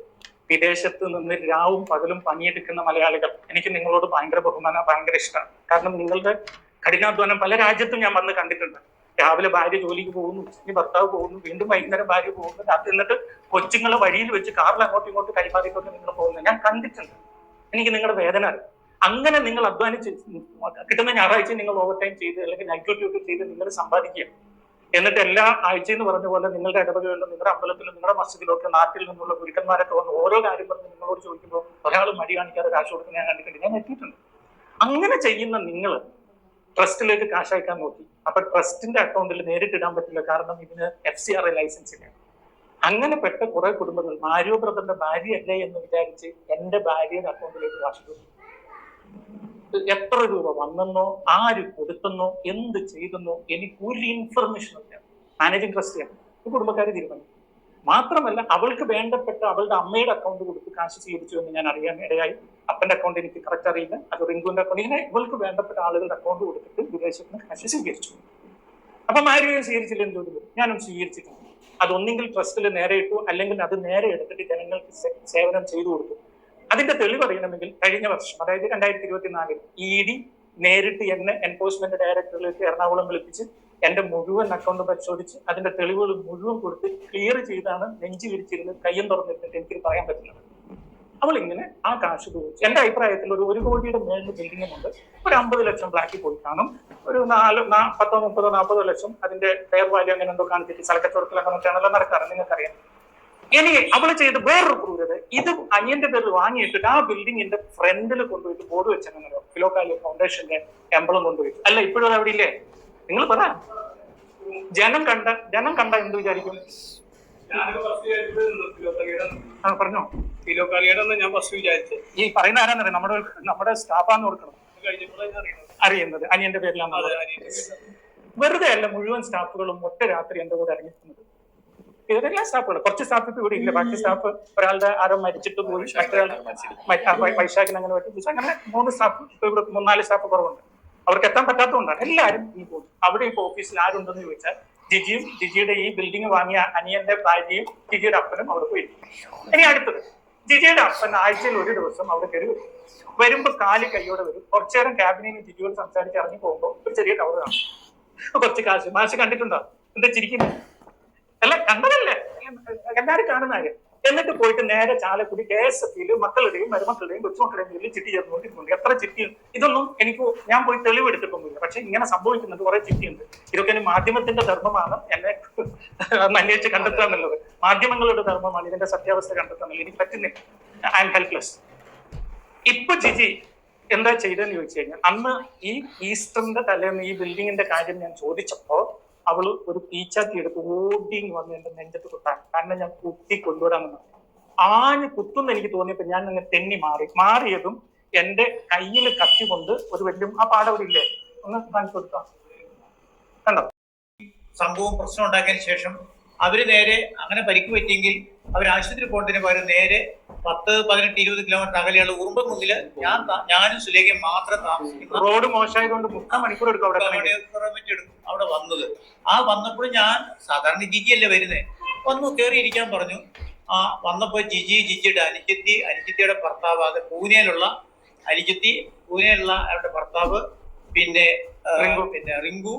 വിദേശത്ത് നിന്ന് രാവും പകലും പണിയെടുക്കുന്ന മലയാളികൾ എനിക്ക് നിങ്ങളോട് ഭയങ്കര ബഹുമാനം ഭയങ്കര ഇഷ്ടമാണ്. കാരണം നിങ്ങളുടെ കഠിനാധ്വാനം പല രാജ്യത്തും ഞാൻ വന്ന് കണ്ടിട്ടുണ്ട്. രാവിലെ ഭാര്യ ജോലിക്ക് പോകുന്നു ഇനി ഭർത്താവ് പോകുന്നു വീണ്ടും വൈകുന്നേരം ഭാര്യ പോകുന്നു രാത്രി എന്നിട്ട് കൊച്ചുങ്ങളെ വഴിയിൽ വെച്ച് കാറിൽ അങ്ങോട്ടും ഇങ്ങോട്ടും കൈമാറിക്കൊണ്ട് നിങ്ങൾ പോകുന്നത് ഞാൻ കണ്ടിട്ടുണ്ട്. എനിക്ക് നിങ്ങളുടെ വേദന അറിയാം. അങ്ങനെ നിങ്ങൾ അധ്വാനിച്ച് കിട്ടുന്ന ഞായറാഴ്ച നിങ്ങൾ ഓവർ ടൈം ചെയ്ത് അല്ലെങ്കിൽ നൈറ്റ് ഡ്യൂട്ടി ചെയ്ത് നിങ്ങൾ സമ്പാദിക്കുക. എന്നിട്ട് എല്ലാ ആഴ്ചയെന്ന് പറഞ്ഞ പോലെ നിങ്ങളുടെ ഇടവകകളിലും നിങ്ങളുടെ അമ്പലത്തിലും നിങ്ങളുടെ മസ്ജിദിലും ഒക്കെ നാട്ടിൽ നിന്നുള്ള ഗുരുക്കന്മാരൊക്കെ വന്ന് ഓരോ കാര്യം പറഞ്ഞ് നിങ്ങളോട് ചോദിക്കുമ്പോൾ ഒരാൾ മടി കാണിക്കാതെ കാശ് കൊടുക്കുന്ന ഞാൻ കണ്ടിട്ടുണ്ട്. ഞാൻ എത്തിയിട്ടുണ്ട്. അങ്ങനെ ചെയ്യുന്ന നിങ്ങൾ ട്രസ്റ്റിലേക്ക് കാശ് അയക്കാൻ നോക്കി. അപ്പൊ ട്രസ്റ്റിന്റെ അക്കൗണ്ടിൽ നേരിട്ട് ഇടാൻ പറ്റില്ല. കാരണം ഇതിന് എഫ് സി ആർ എ ഇല്ല. അങ്ങനെ പെട്ട കുറെ കുടുംബങ്ങൾ മാരിയോ ബ്രദറിന്റെ ഭാര്യയല്ലേ എന്ന് വിചാരിച്ച് എന്റെ ഭാര്യയുടെ അക്കൗണ്ടിലേക്ക് കാശ് കൊടുത്തു. എത്ര രൂപ വന്നെന്നോ ആര് കൊടുത്തെന്നോ എന്ത് ചെയ്തെന്നോ എനിക്ക് ഒരു ഇൻഫർമേഷൻ ഇല്ല മാനേജിങ് ട്രസ്റ്റിയാണ് ഈ കുടുംബക്കാർ തീരുമാനിക്കും. മാത്രമല്ല അവൾക്ക് വേണ്ടപ്പെട്ട അവളുടെ അമ്മയുടെ അക്കൗണ്ട് കൊടുത്ത് കാശ് സ്വീകരിച്ചു എന്ന് ഞാൻ അറിയാൻ ഇടയായി. അപ്പന്റെ അക്കൗണ്ട് എനിക്ക് കറക്റ്റ് അറിയില്ല. അത് റിങ്കുവിന്റെ അക്കൗണ്ട് ഇങ്ങനെ ഇവൾക്ക് വേണ്ടപ്പെട്ട ആളുകളുടെ അക്കൗണ്ട് കൊടുത്തിട്ട് വിദേശത്ത് നിന്ന് കാശ് സ്വീകരിച്ചു. അപ്പം ആരും സ്വീകരിച്ചില്ലെന്ന് ചോദിച്ചു ഞാനും സ്വീകരിച്ചിട്ടുണ്ട് അതൊന്നെങ്കിൽ ട്രസ്റ്റിൽ നേരെ ഇട്ടു. അല്ലെങ്കിൽ അത് നേരെ എടുത്തിട്ട് ജനങ്ങൾക്ക് സേവനം ചെയ്തു കൊടുത്തു. അതിന്റെ തെളിവ് അറിയണമെങ്കിൽ കഴിഞ്ഞ വർഷം അതായത് രണ്ടായിരത്തി ഇരുപത്തിനാലിൽ ഇ ഡി നേരിട്ട് എന്നെ എൻഫോഴ്സ്മെന്റ് ഡയറക്ടറിലേക്ക് എറണാകുളം വിളിപ്പിച്ച് എന്റെ മുഴുവൻ അക്കൗണ്ട് പരിശോധിച്ച് അതിന്റെ തെളിവുകൾ മുഴുവൻ കൊടുത്ത് ക്ലിയർ ചെയ്താണ് നെഞ്ചു വിരിച്ചിരുന്ന് കയ്യും തുറന്നിരുന്നിട്ട് എനിക്ക് പറയാൻ പറ്റുന്നത്. അവൾ ഇങ്ങനെ ആ കാശ് ഉപയോഗിച്ചു എന്റെ അഭിപ്രായത്തിൽ ഒരു ഒരു കോടിയുടെ മേളിൽ ബിൽഡിങ്ങുണ്ട് ഒരു അമ്പത് ലക്ഷം ബ്ലാക്കിൽ പോയി കാണും. ഒരു നാല് പത്തോ മുപ്പതോ നാൽപ്പതോ ലക്ഷം അതിന്റെ ഫെയർ വാല്യൂ അങ്ങനെ എന്തോ കാണിച്ചിട്ട് സ്ഥലക്കച്ചവടത്തിൽ അങ്ങനെയൊക്കെയാണല്ലോ നടക്കാറ്. നിങ്ങൾക്കറിയാം. ഇനി അവൾ ചെയ്ത് വേറൊരു ക്രൂരത. ഇത് അനിയന്റെ പേരിൽ വാങ്ങിയിട്ടിട്ട് ആ ബിൽഡിങ്ങിന്റെ ഫ്രണ്ടിൽ കൊണ്ടുപോയിട്ട് ബോർഡ് വെച്ചെന്നോ ഫിലോക്കാലി ഫൗണ്ടേഷന്റെ എംബളം കൊണ്ടുപോയി അല്ല ഇപ്പോഴും അവിടെ ഇല്ലേ? നിങ്ങൾ പറ. ജനം കണ്ട ജനം കണ്ട എന്ത് വിചാരിക്കും? ആ പറഞ്ഞോ. കിലോ ഞാൻ ഫസ്റ്റ് വിചാരിച്ചു ഈ പറയുന്ന ആരാന്നറിയാം? നമ്മുടെ നമ്മുടെ സ്റ്റാഫാന്ന് ഓർക്കണം. അറിയുന്നത്. അനിയന്റെ പേരിലാണ് വെറുതെ അല്ല മുഴുവൻ സ്റ്റാഫുകളും ഒറ്റ രാത്രി എന്റെ കൂടെ ഇറങ്ങിക്കുന്നത് ഇതെല്ലാം സ്റ്റാഫുകൾ കുറച്ച് സ്റ്റാഫ് ഇപ്പൊ ഇവിടെ ഇല്ല. ബാക്കി സ്റ്റാഫ് ഒരാളുടെ ആരോ മരിച്ചിട്ട് പോയി മറ്റൊരാൾ വൈശാഖിന് അങ്ങനെ പറ്റി. അങ്ങനെ മൂന്ന് സ്റ്റാഫ് ഇപ്പൊ ഇവിടെ മൂന്നാൽ സ്റ്റാഫ് കുറവുണ്ട്. അവർക്ക് എത്താൻ പറ്റാത്തതുകൊണ്ടാണ്. എല്ലാവരും ഈ പോകും. അവിടെ ഇപ്പൊ ഓഫീസിൽ ആരുണ്ടെന്ന് ചോദിച്ചാൽ ജിജിയും ജിജിയുടെ ഈ ബിൽഡിംഗ് വാങ്ങിയ അനിയന്റെ ഭാര്യയും ജിജിയുടെ അപ്പനും അവിടെ പോയി ഇനി അടുത്തത്. ജിജിയുടെ അപ്പൻ ആഴ്ചയിൽ ഒരു ദിവസം അവിടെ കയറി വരും. വരുമ്പോ കാൽ കൈയോടെ വരും. കുറച്ചു നേരം ക്യാബിനിൽ ജിജിയോട് സംസാരിച്ച് ഇറങ്ങി പോകുമ്പോ ഒരു ചെറിയ ടവർ കാണും. കുറച്ച് കാശ്. മാഷ് കണ്ടിട്ടുണ്ടോ? എന്താ ചിരിക്കുന്നത് അല്ല കണ്ടതല്ലേ? എല്ലാരും കാണുന്ന കാര്യം. എന്നിട്ട് പോയിട്ട് നേരെ ചാലക്കുടി കെ എസ് എഫ് മക്കളുടെയും മരുമക്കളുടെയും കൊച്ചുമക്കളുടെയും പേരിൽ ചിട്ടി ചേർന്നുകൊണ്ടിരിക്കുന്നുണ്ട് എത്ര ചിട്ടി ഇതൊന്നും എനിക്ക് ഞാൻ പോയി തെളിവെടുത്തിട്ടൊന്നുമില്ല. പക്ഷെ ഇങ്ങനെ സംഭവിക്കുന്നുണ്ട് കുറെ ചിട്ടിയുണ്ട്. ഇതൊക്കെ ഒരു മാധ്യമത്തിന്റെ ധർമ്മമാണ്. എന്നെ അന്വേഷിച്ച് കണ്ടെത്തുക എന്നുള്ളത്. മാധ്യമങ്ങളുടെ ധർമ്മമാണ് ഇതിന്റെ സത്യാവസ്ഥ കണ്ടെത്തുക എനിക്ക് പറ്റുന്നില്ല. ഐ എം ഹെൽപ്ലെസ് ഇപ്പൊ ജിജി എന്താ ചെയ്തെന്ന് ചോദിച്ചു കഴിഞ്ഞാൽ അന്ന് ഈ ഈസ്റ്ററിന്റെ തലേന്ന് ഈ ബിൽഡിങ്ങിന്റെ കാര്യം ഞാൻ ചോദിച്ചപ്പോ അവൾ ഒരു തീച്ചാത്തി എടുത്ത് ഓടിങ് വന്ന് എന്റെ നെഞ്ചത്ത് കുത്താൻ. കാരണം ഞാൻ കുത്തി കൊണ്ടുവരാമെന്ന് പറഞ്ഞു ആഞ്ഞ് കുത്തുന്ന് എനിക്ക് തോന്നിയപ്പോ ഞാൻ അങ്ങനെ തെന്നി മാറി. മാറിയതും എന്റെ കയ്യിൽ കത്തി കൊണ്ട് ഒരു വലിയ ആ പാടവരില്ലേ ഒന്ന് കാണിച്ചു കൊടുക്കാം കണ്ടോ? സംഭവം പ്രശ്നം ഉണ്ടാക്കിയതിന് ശേഷം അവർ നേരെ അങ്ങനെ പരിക്ക് പറ്റിയെങ്കിൽ അവർ ആശുപത്രി പോകേണ്ടതിന് പകരം നേരെ പത്ത് പതിനെട്ട് ഇരുപത് കിലോമീറ്റർ അകലെയുള്ള ഉറുമ്പൻകുന്നിൽ ഞാൻ ഞാനും സുലേഖയും മാത്രം താമസിക്കുന്നു. റോഡ് മോശമായതുകൊണ്ട് മുക്കാൽ മണിക്കൂർ എടുക്കും അവിടെ എടുക്കും അവിടെ വന്നത്. ആ വന്നപ്പോൾ ഞാൻ സാധാരണ ജിജിയല്ലേ വരുന്നേ. വന്നു കയറി ഇരിക്കാൻ പറഞ്ഞു. ആ വന്നപ്പോ ജിജി ജിജിയുടെ അനിക്കത്തി അനിക്കത്തിയുടെ ഭർത്താവ് അത് പൂനെയിലുള്ള അനിക്കത്തി പൂനെയിലുള്ള അവരുടെ ഭർത്താവ് പിന്നെ പിന്നെ റിങ്കു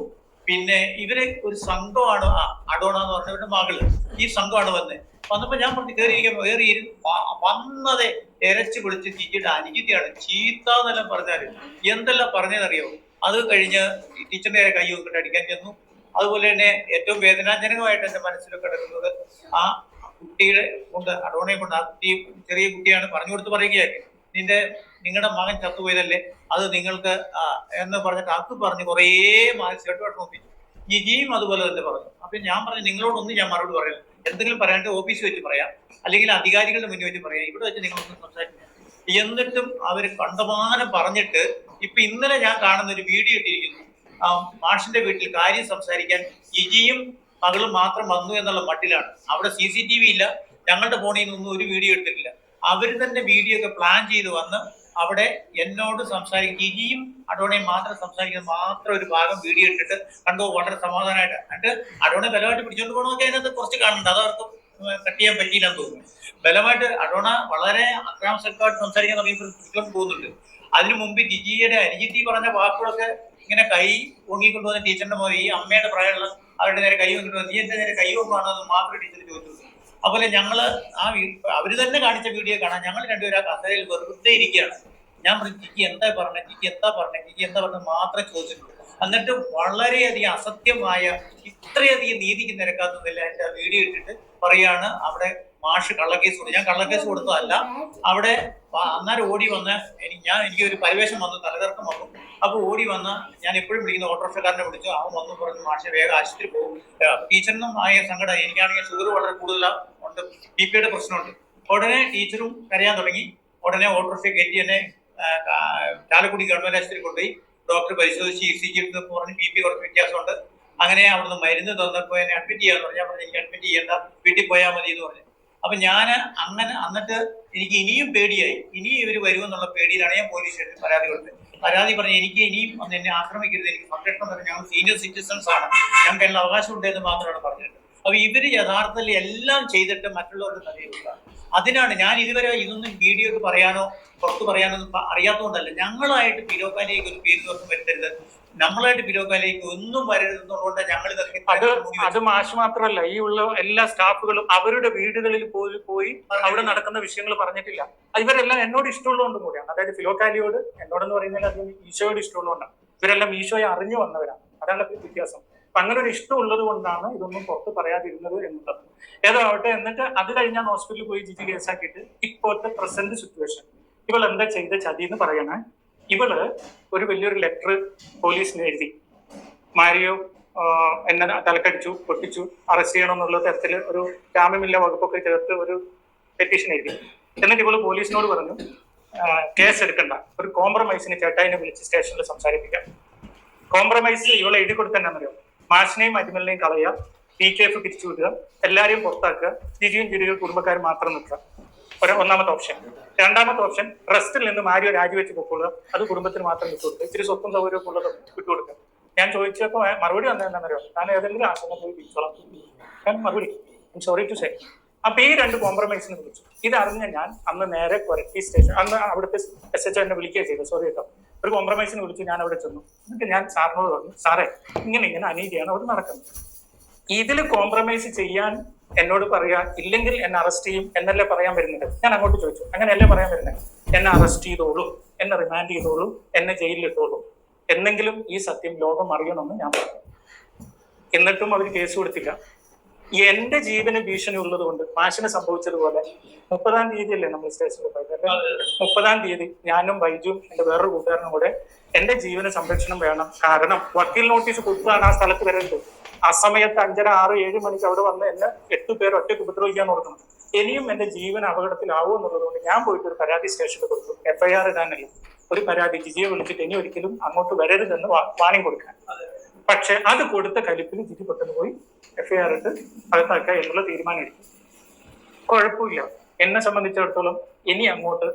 പിന്നെ ഇവരെ ഒരു സംഘമാണ് ആ അഡോണ എന്ന് പറഞ്ഞവരുടെ മകൾ. ഈ സംഘമാണ് വന്നത് വന്നപ്പോ ഞാൻ പറഞ്ഞു കയറി ഇരിക്കാൻ കയറി വന്നതെ എരച്ചു വിളിച്ച് ചീത്ത എന്നെല്ലാം പറഞ്ഞാൽ എന്തെല്ലാം പറഞ്ഞതെന്നറിയോ? അത് കഴിഞ്ഞ് ടീച്ചറിന്റെ കൈ നോക്കിട്ട് അടിക്കാൻ ചെന്നു. അതുപോലെ തന്നെ ഏറ്റവും വേദനാജനകമായിട്ട് എന്റെ മനസ്സിലൊക്കെ കിടക്കുന്നത് ആ കുട്ടിയുടെ കൊണ്ട് അടോണയെ കൊണ്ട് ആ കുട്ടി ചെറിയ കുട്ടിയാണ് പറഞ്ഞു കൊടുത്ത് പറയുകയായി നിന്റെ നിങ്ങളുടെ മകൻ ചത്തുപോയതല്ലേ? അത് നിങ്ങൾക്ക് എന്ന് പറഞ്ഞിട്ട് അത് പറഞ്ഞ് കുറേ മാനസികമായിട്ട് വിഷമിപ്പിച്ചു. ജിജിയും അതുപോലെ തന്നെ പറഞ്ഞു. അപ്പൊ ഞാൻ പറഞ്ഞു നിങ്ങളോടൊന്നും ഞാൻ മറുപടി പറയില്ല. എന്തെങ്കിലും പറയാണ്ട് ഓഫീസിൽ വെച്ച് പറയാം. അല്ലെങ്കിൽ അധികാരികളുടെ മുന്നിൽ വെച്ച് പറയാം. ഇവിടെ വെച്ച് നിങ്ങളൊന്നും സംസാരിക്കുക എന്നിട്ടും അവർ കണ്ടമാനം പറഞ്ഞിട്ട് ഇപ്പൊ ഇന്നലെ ഞാൻ കാണുന്ന ഒരു വീഡിയോ ഇട്ടിരിക്കുന്നു. ആ മാഷിന്റെ വീട്ടിൽ കാര്യം സംസാരിക്കാൻ ഇജിയും മകളും മാത്രം വന്നു എന്നുള്ള മട്ടിലാണ്. അവിടെ സി സി ടി വി ഇല്ല. ഞങ്ങളുടെ ഫോണിൽ നിന്നും ഒരു വീഡിയോ എടുത്തിട്ടില്ല. അവർ തന്നെ വീഡിയോ ഒക്കെ പ്ലാൻ ചെയ്ത് വന്ന് അവിടെ എന്നോട് സംസാരിക്കും ജിജിയും അടോണയും മാത്രം സംസാരിക്കുന്ന മാത്രം ഒരു ഭാഗം വീഡിയോ ഇട്ടിട്ട് കണ്ടു വളരെ സമാധാനമായിട്ട്. എന്നിട്ട് അടോണെ ബലമായിട്ട് പിടിച്ചോണ്ട് പോകണമെന്നൊക്കെ അതിനകത്ത് കുറച്ച് കാണുന്നുണ്ട്. അത് അവർക്ക് കട്ട് ചെയ്യാൻ പറ്റിയില്ലെന്ന് തോന്നുന്നു. ബലമായിട്ട് അടോണ വളരെ അക്രാമസക്കായിട്ട് സംസാരിക്കാൻ തുടങ്ങിയപ്പോൾ പിടിച്ചോണ്ട് പോകുന്നുണ്ട്. അതിനു മുമ്പ് ജിജിയുടെ അരിജിത്തി പറഞ്ഞ വാക്കുകളൊക്കെ ഇങ്ങനെ കൈ ഓങ്ങിക്കൊണ്ട് വന്ന ടീച്ചറിന്റെ മോനെ ഈ അമ്മയുടെ പ്രായമുള്ള അവരുടെ നേരെ കൈ വന്നിട്ടുണ്ട് വന്ന് നീ എന്റെ നേരെ കൈ ഓങ്ങുവാണെന്ന് മാത്രം ടീച്ചർ ചോദിച്ചു. അതുപോലെ ഞങ്ങൾ ആ അവർ തന്നെ കാണിച്ച വീഡിയോ കാണാൻ ഞങ്ങൾ രണ്ടുപേരും ആ കസേരയിൽ വെറുതെ ഇരിക്കുകയാണ്. ഞാൻ പറഞ്ഞു ജിജി എന്താ പറഞ്ഞത് ജിക്ക് എന്താ പറഞ്ഞത് ജിക്ക് എന്താ പറഞ്ഞത് മാത്രം ചോദിച്ചിട്ടുള്ളൂ. എന്നിട്ട് വളരെയധികം അസത്യമായ ഇത്രയധികം നീതിക്ക് നിരക്കാത്തതില്ല ആ വീഡിയോ ഇട്ടിട്ട് പറയാണ് അവിടെ മാഷ് കള്ളക്കേസ് കൊടുത്തു. ഞാൻ കള്ളക്കേസ് കൊടുത്തതല്ല. അവിടെ അന്നേരം ഓടി വന്ന് എനിക്ക് ഞാൻ എനിക്ക് ഒരു പരിവേഷം വന്നു തലകർക്കം വന്നു. അപ്പൊ ഓടി വന്ന് ഞാൻ എപ്പോഴും വിളിക്കുന്ന ഓട്ടോറിക്ഷക്കാരനെ വിളിച്ചു. അവൻ വന്നു പറഞ്ഞു മാഷെ വേഗം ആശുപത്രി പോകും ടീച്ചറിനും ആയ സങ്കടം. എനിക്കാണെങ്കിൽ ഷുഗർ വളരെ കൂടുതലാണ് ഉണ്ട്. ബി പിയുടെ പ്രശ്നമുണ്ട്. ഉടനെ ടീച്ചറും കരയാൻ തുടങ്ങി. ഉടനെ ഓട്ടോറിക്ഷ കയറ്റി എന്നെ ചാലക്കുടി ഗവൺമെന്റ് ആശുപത്രി കൊണ്ടുപോയി. ഡോക്ടർ പരിശോധിച്ച് ഇ സി ജി എടുത്ത് പറഞ്ഞ് ബി പി കുറച്ച് വ്യത്യാസമുണ്ട്. അങ്ങനെ അവിടുന്ന് മരുന്ന് തന്നപ്പോൾ എന്നെ അഡ്മിറ്റ് ചെയ്യാന്ന് പറഞ്ഞു. ഞാൻ പറഞ്ഞു എനിക്ക് അഡ്മിറ്റ് ചെയ്യേണ്ട. വീട്ടിൽ പോയാൽ മതി എന്ന് പറഞ്ഞു. അപ്പൊ ഞാൻ അങ്ങനെ എന്നിട്ട് എനിക്ക് ഇനിയും പേടിയായി. ഇനിയും ഇവർ വരുമെന്നുള്ള പേടിയിലാണ് ഞാൻ പോലീസ് പരാതി കൊടുത്തത്. പരാതി പറഞ്ഞ് എനിക്ക് ഇനിയും വന്ന് എന്നെ ആക്രമിക്കരുത് എനിക്ക് സംരക്ഷണം തരണം ഞങ്ങൾ സീനിയർ സിറ്റിസൺസ് ആണ്. ഞങ്ങൾക്ക് എല്ലാ അവകാശമുണ്ട് എന്ന് മാത്രമാണ് പറഞ്ഞത് അപ്പൊ ഇവർ യഥാർത്ഥത്തിൽ എല്ലാം ചെയ്തിട്ട് മറ്റുള്ളവരുടെ തലയിലുള്ള അതിനാണ് ഞാൻ ഇതുവരെ ഇതൊന്നും വീഡിയോക്ക് പറയാനോ പുറത്ത് പറയാനോ അറിയാത്തതുകൊണ്ടല്ല. ഞങ്ങളായിട്ട് പിലോക്കാലേക്ക് ഒരു പേര് ദിവസം വരുത്തരുത്. നമ്മളായിട്ട് പിലോക്കാലേക്ക് ഒന്നും വരരുതെന്നുള്ളതുകൊണ്ട് ഞങ്ങൾ അത് അത് മാഷ് മാത്രമല്ല ഈ ഉള്ള എല്ലാ സ്റ്റാഫുകളും അവരുടെ വീടുകളിൽ പോയി പോയി അവിടെ നടക്കുന്ന വിഷയങ്ങൾ പറഞ്ഞിട്ടില്ല. ഇവരെല്ലാം എന്നോട് ഇഷ്ടമുള്ളതുകൊണ്ടും കൂടിയാണ്. അതായത് ഫിലോക്കാലിയോട് എന്നോടെന്ന് പറയുന്നത് അത് ഈശോയോട് ഇഷ്ടമുള്ളതുകൊണ്ടാണ്. ഇവരെല്ലാം ഈശോയെ അറിഞ്ഞു വന്നവരാണ്. അതാണ് വ്യത്യാസം. അപ്പൊ അങ്ങനെ ഒരു ഇഷ്ടം ഉള്ളത് കൊണ്ടാണ് ഇതൊന്നും പുറത്ത് പറയാതിരുന്നത് എന്നുള്ളത്. ഏതാവട്ടെ എന്നിട്ട് അത് കഴിഞ്ഞാൽ ഹോസ്പിറ്റലിൽ പോയി ജിജി കേസാക്കിയിട്ട് ഇപ്പോഴത്തെ പ്രസന്റ് സിറ്റുവേഷൻ. ഇവൾ എന്താ ചെയ്ത ചതി എന്ന് പറയണേ? ഇവൾ ഒരു വലിയൊരു ലെറ്റർ പോലീസിന് എഴുതി. മാരിയോ എന്നെ തലക്കടിച്ചു പൊട്ടിച്ചു അറസ്റ്റ് ചെയ്യണം എന്നുള്ള തരത്തിൽ ഒരു ജാമ്യമില്ല വകുപ്പൊക്കെ ചേർത്ത് ഒരു പെറ്റീഷൻ എഴുതി. എന്നിട്ട് ഇവൾ പോലീസിനോട് പറഞ്ഞു കേസ് എടുക്കണ്ട ഒരു കോംപ്രമൈസിന് ചേട്ടായിനെ വിളിച്ച് സ്റ്റേഷനിൽ സംസാരിപ്പിക്കാം. കോംപ്രമൈസ് ഇവളെ എഴുതി കൊടുത്തന്നെന്നറിയോ? മാഷിനെയും അജ്മലിനെയും കളയുക പി കെ എഫ് പിരിച്ചു വിടുക എല്ലാവരെയും പുറത്താക്കുക ജിജിയും ജിരിയും കുടുംബക്കാരും മാത്രം നിൽക്കുക. ഒരു ഒന്നാമത്തെ ഓപ്ഷൻ രണ്ടാമത്തെ ഓപ്ഷൻ ട്രസ്റ്റിൽ നിന്ന് മാരിയോ രാജിവെച്ച് പൊക്കോളുക. അത് കുടുംബത്തിന് മാത്രം വിട്ടുകൊടുക്കുക ഇച്ചിരി സ്വത്തും സൗകര്യമൊക്കെ ഉള്ളത് വിട്ടുകൊടുക്കുക ഞാൻ ചോദിച്ചപ്പോ മറുപടി വന്നത് എന്താണെന്നറിയോ ഞാൻ ഏതെങ്കിലും ആശ്രമം പോയി പിടിച്ചോളാം ഞാൻ മറുപടി സോറി ടു സേ അപ്പൊ ഈ രണ്ട് കോംപ്രമൈസിന് വിളിച്ചു ഇതറിഞ്ഞ ഞാൻ അന്ന് നേരെ കൊരട്ടി സ്റ്റേഷൻ അന്ന് അവിടുത്തെ എസ് എച്ച് എന്നെ വിളിക്കുകയും ചെയ്തു സോറി കേട്ടോ. ഒരു കോംപ്രമൈസിന് വിളിച്ച് ഞാൻ അവിടെ ചെന്നു. എന്നിട്ട് ഞാൻ സാറിനോട് പറഞ്ഞു സാറേ ഇങ്ങനെ ഇങ്ങനെ അനീതിയാണ് അവിടെ നടക്കുന്നത്. ഇതിൽ കോംപ്രമൈസ് ചെയ്യാൻ എന്നോട് പറയാ ഇല്ലെങ്കിൽ എന്നെ അറസ്റ്റ് ചെയ്യും എന്നല്ലേ പറയാൻ വരുന്നത്? ഞാൻ അങ്ങോട്ട് ചോദിച്ചു. അങ്ങനെയല്ലേ പറയാൻ വരുന്നത്? എന്നെ അറസ്റ്റ് ചെയ്തോളൂ. എന്നെ റിമാൻഡ് ചെയ്തോളൂ. എന്നെ ജയിലിൽ ജയിലിലിട്ടോളൂ. എന്നെങ്കിലും ഈ സത്യം ലോകം അറിയണമെന്ന് ഞാൻ പറഞ്ഞു എന്നിട്ടും അവർ കേസ് കൊടുത്തില്ല. എന്റെ ജീവന് ഭീഷണി ഉള്ളത് കൊണ്ട് മാഷിന് സംഭവിച്ചതുപോലെ മുപ്പതാം തീയതി അല്ലേ നമ്മൾ സ്റ്റേഷനിൽ പോയത്? മുപ്പതാം തീയതി ഞാനും ബൈജും എന്റെ വേറൊരു കൂട്ടുകാരനും കൂടെ എന്റെ ജീവന് സംരക്ഷണം വേണം. കാരണം വക്കീൽ നോട്ടീസ് കൊടുത്താണ് ആ സ്ഥലത്ത് വരരുത് ആ സമയത്ത് അഞ്ചര ആറ് ഏഴ് മണിക്ക് അവിടെ വന്ന് എന്നെ എട്ട് പേർ ഒറ്റയ്ക്ക് ഉപദ്രവിക്കാൻ ഓർക്കണം ഇനിയും എന്റെ ജീവൻ അപകടത്തിലാവും എന്നുള്ളത് കൊണ്ട് ഞാൻ പോയിട്ട് ഒരു പരാതി സ്റ്റേഷനിൽ കൊടുത്തു. എഫ്ഐആർ ഇടാനല്ല. ഒരു പരാതി. ജിജിയെ വിളിച്ചിട്ട് ഇനി ഒരിക്കലും അങ്ങോട്ട് വരരുതെന്ന് വാണിംഗ് കൊടുക്കാൻ. പക്ഷെ അത് കൊടുത്ത കലിപ്പിൽ തിരി പെട്ടെന്ന് പോയി എഫ്ഐആർ ഇട്ട് അകത്താക്കുക എന്നുള്ള തീരുമാനം എടുത്തു കുഴപ്പമില്ല. എന്നെ സംബന്ധിച്ചിടത്തോളം ഇനി അങ്ങോട്ട്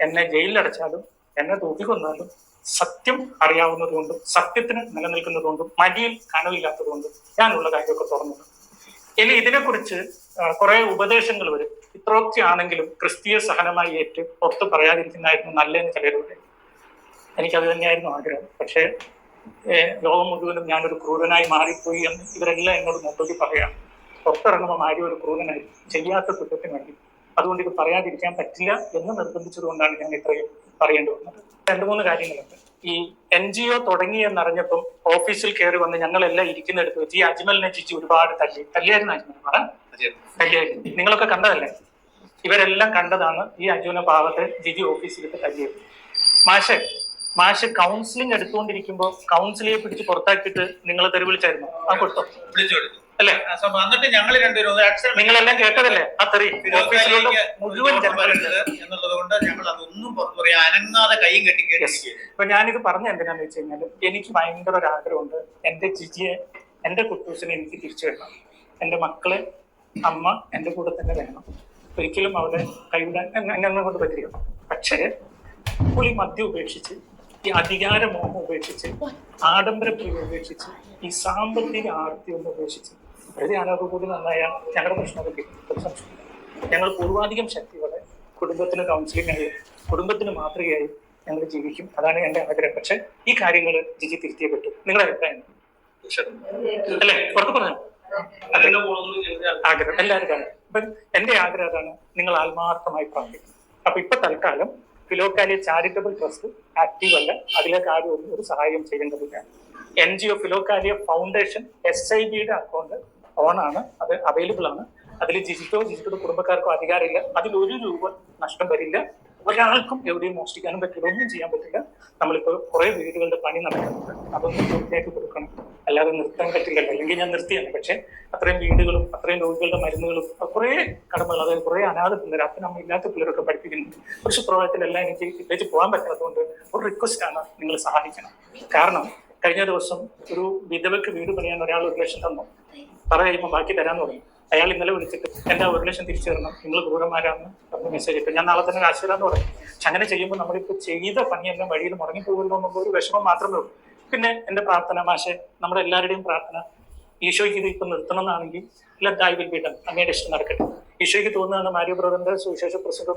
എന്നെ ജയിലിലടച്ചാലും എന്നെ തൂക്കിക്കൊന്നാലും സത്യം അറിയാവുന്നതുകൊണ്ടും സത്യത്തിന് നിലനിൽക്കുന്നതുകൊണ്ടും മടിയിൽ കനവില്ലാത്തതുകൊണ്ടും ഞാനുള്ള കാര്യമൊക്കെ തുറന്നു ഇനി ഇതിനെക്കുറിച്ച് കുറെ ഉപദേശങ്ങൾ വരും. ഇത്രയൊക്കെ ആണെങ്കിലും ക്രിസ്തീയ സഹനമായി ഏറ്റ് പുറത്ത് പറയാതിരിക്കുന്നതായിരുന്നു നല്ലതെന്ന് ചിലരുടെ എനിക്കത് തന്നെയായിരുന്നു ആഗ്രഹം. പക്ഷേ ലോകം മുഴുവനും ഞാനൊരു ക്രൂരനായി മാറിപ്പോയി എന്ന് ഇവരെല്ലാം എന്നോട് മുമ്പോട്ട് പറയാം. പുറത്തിറങ്ങുമ്പോൾ ആരും ഒരു ക്രൂരനായി ചെയ്യാത്ത കുറ്റത്തിന് വേണ്ടി. അതുകൊണ്ട് ഇത് പറയാതിരിക്കാൻ പറ്റില്ല എന്ന് നിർബന്ധിച്ചതുകൊണ്ടാണ് ഞാൻ ഇത്രയും പറയേണ്ടി വന്നത്. രണ്ട് മൂന്ന് കാര്യങ്ങളുണ്ട്. ഈ എൻ ജി ഒ തുടങ്ങി എന്നറിഞ്ഞപ്പം ഓഫീസിൽ കയറി വന്ന് ഞങ്ങളെല്ലാം ഇരിക്കുന്നിടത്ത് വെച്ച് ഈ അജ്മലിനെ ചിച്ചി ഒരുപാട് തല്ലി. തല്ലിയായിരുന്നു അജ്മൽ പറ. തല്ലിയായിരുന്നു. നിങ്ങളൊക്കെ കണ്ടതല്ലേ? ഇവരെല്ലാം കണ്ടതാണ് ഈ അജുവിനെ പാവത്തെ ജിജി ഓഫീസിലേക്ക് തല്ലിയത്. മാഷെ മാഷ് കൗൺസിലിംഗ് എടുത്തുകൊണ്ടിരിക്കുമ്പോൾ കൗൺസിലിയെ പിടിച്ച് പുറത്താക്കിയിട്ട് നിങ്ങൾ തെറി വിളിച്ചായിരുന്നു ആ കൊടുത്തോ? വിളിച്ചു അല്ലേ? എന്നിട്ട് ഞങ്ങൾ രണ്ടുപേരും നിങ്ങളെല്ലാം കേട്ടതല്ലേ? ആ തെറി. മുഴുവൻ എന്നുള്ളത് കൊണ്ട് ഞങ്ങൾ അതൊന്നും പുറത്തു പറയാൻ അനങ്ങാതെ കൈയും കെട്ടി അപ്പൊ ഞാനിത് പറഞ്ഞ എന്തിനാന്ന് വെച്ച് കഴിഞ്ഞാൽ എനിക്ക് ഭയങ്കര ഒരു ആഗ്രഹമുണ്ട് എന്റെ ചിജിയെ എന്റെ കുട്ടൂസിനെ എനിക്ക് തിരിച്ചു വരണം. എന്റെ മക്കളെ അമ്മ എന്റെ കൂടെ തന്നെ വേണം. ഒരിക്കലും അവളെ കൈവിടാൻ എന്നെ എന്നെ കൊണ്ട് പറ്റില്ല. പക്ഷേ പുളി മദ്യം ഉപേക്ഷിച്ച് ഈ അധികാര മോഹം ഉപേക്ഷിച്ച് ആഡംബരപ്രിയം ഉപേക്ഷിച്ച് ഈ സാമ്പത്തിക ആർത്തി ഒന്ന് ഉപേക്ഷിച്ച്. വളരെ ഞാനത് കൂടി നന്നായ ഞങ്ങളുടെ പ്രശ്നമൊക്കെ ഞങ്ങൾ പൂർവാധികം ശക്തികളെ കുടുംബത്തിന് കൗൺസിലിംഗ് ആയി കുടുംബത്തിന് മാതൃകയായി ഞങ്ങൾ ജീവിക്കും. അതാണ് എന്റെ ആഗ്രഹം. പക്ഷെ ഈ കാര്യങ്ങൾ ജിജി തിരുത്തിയേ പറ്റൂ നിങ്ങളുടെ അഭിപ്രായം അല്ലെ അല്ലേ? പുറത്ത് പറഞ്ഞു? ആഗ്രഹം. എല്ലാവരും കാണും അപ്പൊ എന്റെ ആഗ്രഹം അതാണ് നിങ്ങൾ ആത്മാർത്ഥമായി പ്രാർത്ഥിക്കും അപ്പൊ ഇപ്പൊ തൽക്കാലം ഫിലോക്കാലിയ ചാരിറ്റബിൾ ട്രസ്റ്റ് ആക്റ്റീവ് അല്ല. അതിലേക്ക് ആരും ഒന്നും ഒരു സഹായം ചെയ്യേണ്ടതില്ല. N G O Philokalia foundation S I ബിയുടെ അക്കൗണ്ട് ഓൺ ആണ് അത് അവൈലബിൾ ആണ്. അതിൽ ജിജിക്കോ ജിജിക്കോ കുടുംബക്കാർക്കോ അധികാരമില്ല. അതിൽ ഒരു രൂപ നഷ്ടം വരില്ല. ഒരാൾക്കും എവിടെയും മോഷ്ടിക്കാനും പറ്റില്ല. ഒന്നും ചെയ്യാൻ പറ്റില്ല. നമ്മളിപ്പോ കുറെ വീടുകളുടെ പണി നടക്കുന്നുണ്ട്. അതൊന്നും പൂർത്തിയാക്കി കൊടുക്കണം. അല്ലാതെ നിർത്താൻ പറ്റില്ലല്ലോ അല്ലെങ്കിൽ ഞാൻ നിർത്തിയാണ്. പക്ഷെ അത്രയും വീടുകളും അത്രയും രോഗികളുടെ മരുന്നുകളും കുറെ കടമകൾ അതായത് കുറെ അനാഥ പിള്ളേർ അച്ഛനമ്മ ഇല്ലാത്ത പിള്ളേരൊക്കെ പഠിപ്പിക്കുന്നുണ്ട്. ഒരു സുപ്രഭാതത്തിലെല്ലാം എനിക്ക് ഇട്ടേച്ച് പോകാൻ പറ്റാത്തതുകൊണ്ട് ഒരു റിക്വസ്റ്റ് ആണ് നിങ്ങൾ സഹായിക്കണം. കാരണം കഴിഞ്ഞ ദിവസം ഒരു വിധവയ്ക്ക് വീട് പണിയാൻ ഒരാൾ ഒരു ലക്ഷം തന്നു. പറ കഴിയുമ്പോൾ ബാക്കി തരാന്ന് പറഞ്ഞു. അയാൾ ഇന്നലെ വിളിച്ചിട്ട് എന്റെ ഒരു ലക്ഷം തിരിച്ചു തരണം. നിങ്ങൾ ക്രൂരന്മാരാണെന്ന് പറഞ്ഞ് മെസ്സേജ് ഇട്ടു. ഞാൻ നാളെ തന്നെ കാശ് തരാന്ന് പറയും പക്ഷെ അങ്ങനെ ചെയ്യുമ്പോൾ നമ്മളിപ്പോ ചെയ്ത പണിയെല്ലാം വഴിയിൽ മുടങ്ങി പോകുമല്ലോ ഒരു വിഷമം മാത്രമേ ഉള്ളൂ. പിന്നെ എന്റെ പ്രാർത്ഥന മാഷെ നമ്മുടെ എല്ലാവരുടെയും പ്രാർത്ഥന ഈശോയ്ക്ക് ഇത് ഇപ്പം നിർത്തണമെന്നാണെങ്കിൽ let I will be done അങ്ങയുടെ ഇഷ്ടം നടക്കട്ടെ. ഈശോയ്ക്ക് തോന്നുന്നതാണ് മാരിയോ ബ്രദറിന്റെ സുവിശേഷ പ്രസംഗം.